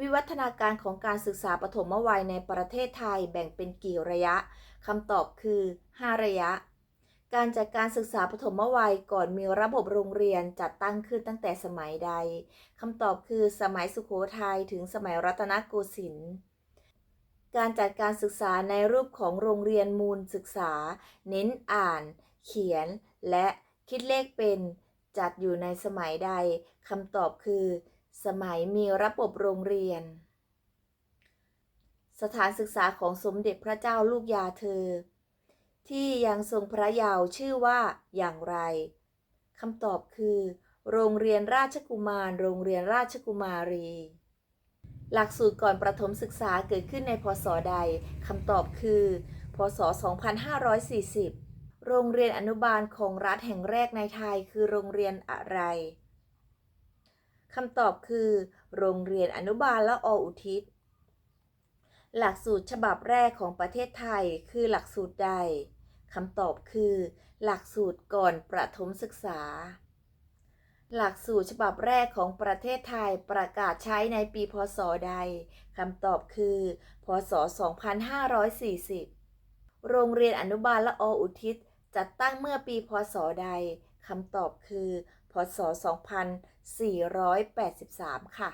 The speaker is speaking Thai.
วิวัฒนาการของการศึกษาปฐมวัยในประเทศไทยแบ่งเป็นกี่ระยะคำตอบคือ 5 ระยะ การจัดการศึกษาปฐมวัยก่อนมีระบบโรงเรียนจัดตั้งขึ้นตั้งแต่สมัยใดคำตอบคือสมัยสุโขทัยถึงสมัยรัตนโกสินทร์การจัดการศึกษาในรูปของโรงเรียนมูลศึกษา เน้นอ่าน เขียน และคิดเลขเป็น จัดอยู่ในสมัยใดคำตอบคือ สมัยมีระบบโรงเรียน สถานศึกษาของสมเด็จพระเจ้าลูกยาเธอ ที่ยังทรงพระเยาว์ชื่อว่าอย่างไรคำตอบคือ โรงเรียนราชกุมาร โรงเรียนราชกุมารี หลักสูตรก่อนประถมศึกษาเกิดขึ้นในพศใดคำตอบคือ พศ 2540 โรงเรียนอนุบาลของรัฐแห่งแรกในไทยคือโรงเรียนอะไร คำตอบคือ โรงเรียนอนุบาลและออุทิศ หลักสูตรฉบับแรกของประเทศไทยคือหลักสูตรใดคำตอบคือ หลักสูตรก่อนประถมศึกษา หลักสูตรฉบับแรกของประเทศไทยประกาศใช้ในปีพศใดคำตอบคือ พศ 2540 โรงเรียนอนุบาลละออุทิศจัดตั้งเมื่อปีพศใดคำตอบคือ พศ 2483 ค่ะ